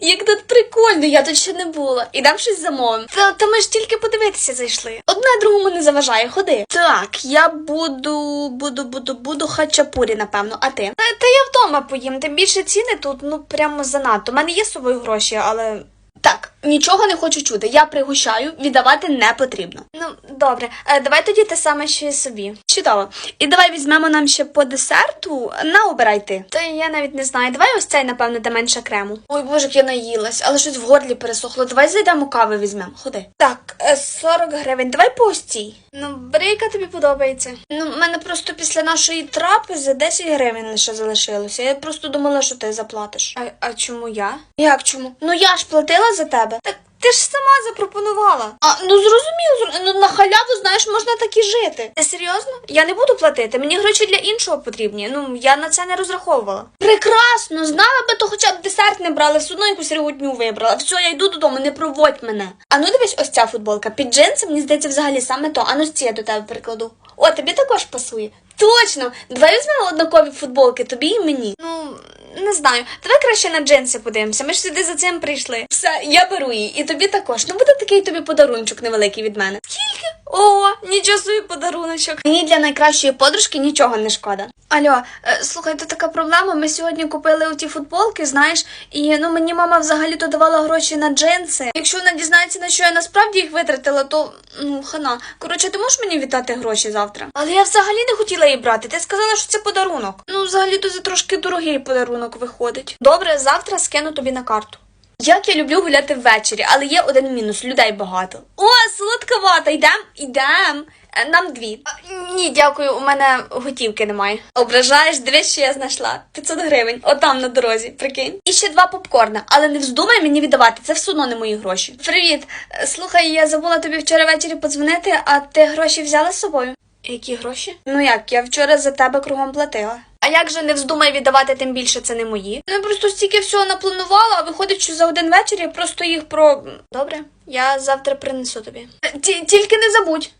Як тут прикольно, я тут ще не була. І дам щось замовим. Та, та ми ж тільки подивитися зайшли. Одне другому не заважає, ходи. Так, я буду, буду, буду, буду хачапурі, напевно. А ти? Та, та я вдома поїм. Тим більше ціни тут, ну прямо занадто. У мене є з собою гроші, але. Так, нічого не хочу чути. Я пригощаю, віддавати не потрібно. Ну, добре, е, давай тоді те саме ще й собі. Чудово. І давай візьмемо нам ще по десерту. На обирай ти. Та я навіть не знаю. Давай ось цей, напевно, де менше крему. Ой, боже, я наїлась, але щось в горлі пересохло. Давай зайдемо кави візьмемо. Ходи. Так, е, 40 гривень. Давай по ось цій. Ну, бери, яка тобі подобається. Ну, в мене просто після нашої трапези 10 гривень лише залишилося. Я просто думала, що ти заплатиш. А, а чому я? Як чому? Ну я ж платила за тебе. Так ти ж сама запропонувала. А ну зрозуміло, ну на халяву, знаєш, можна так і жити. Ти серйозно? Я не буду платити. Мені гроші для іншого потрібні. Ну я на це не розраховувала. Прекрасно, знала би, то хоча б десерт не брала, все одно якусь регутню вибрала. Все, я йду додому, не проводь мене. А ну дивись, ось ця футболка. Під джинси, мені здається, взагалі саме то. А ну ці я до тебе прикладу. О, тобі також пасує. Точно! Давай візьмемо однакові футболки, тобі і мені. Ну, не знаю. Давай краще на джинси подивимося. Ми ж сюди за цим прийшли. Все, я беру її, і тобі також. Ну буде такий тобі подарунчик невеликий від мене. Скільки? О, нічого собі подаруночок. Мені для найкращої подружки нічого не шкода. Алло, е, слухай, тут така проблема. Ми сьогодні купили оті футболки, знаєш, і ну мені мама взагалі то давала гроші на джинси. Якщо вона дізнається, на що я насправді їх витратила, то ну хана. Коротше, ти можеш мені віддати гроші завтра? Але я взагалі не хотіла її брати. Ти сказала, що це подарунок. Ну, взагалі то це трошки дорогий подарунок виходить. Добре, завтра скину тобі на карту. Як я люблю гуляти ввечері, але є один мінус людей багато. О, солодка вата, йдем, йдем. Е, Нам дві. А, ні, дякую, у мене готівки немає. Ображаєш, дивись, що я знайшла. 500 гривень, отам на дорозі, прикинь. І ще два попкорна, але не вздумай мені віддавати, це все одно не мої гроші. Привіт. Е, Слухай, я забула тобі вчора ввечері подзвонити, а ти гроші взяла з собою? Які гроші? Ну як, я вчора за тебе кругом платила. Як же не вздумай віддавати, тим більше це не мої? Ну я просто стільки всього напланувала, а виходить, що за один вечір я просто їх про. Добре, я завтра принесу тобі. Ті- тільки не забудь.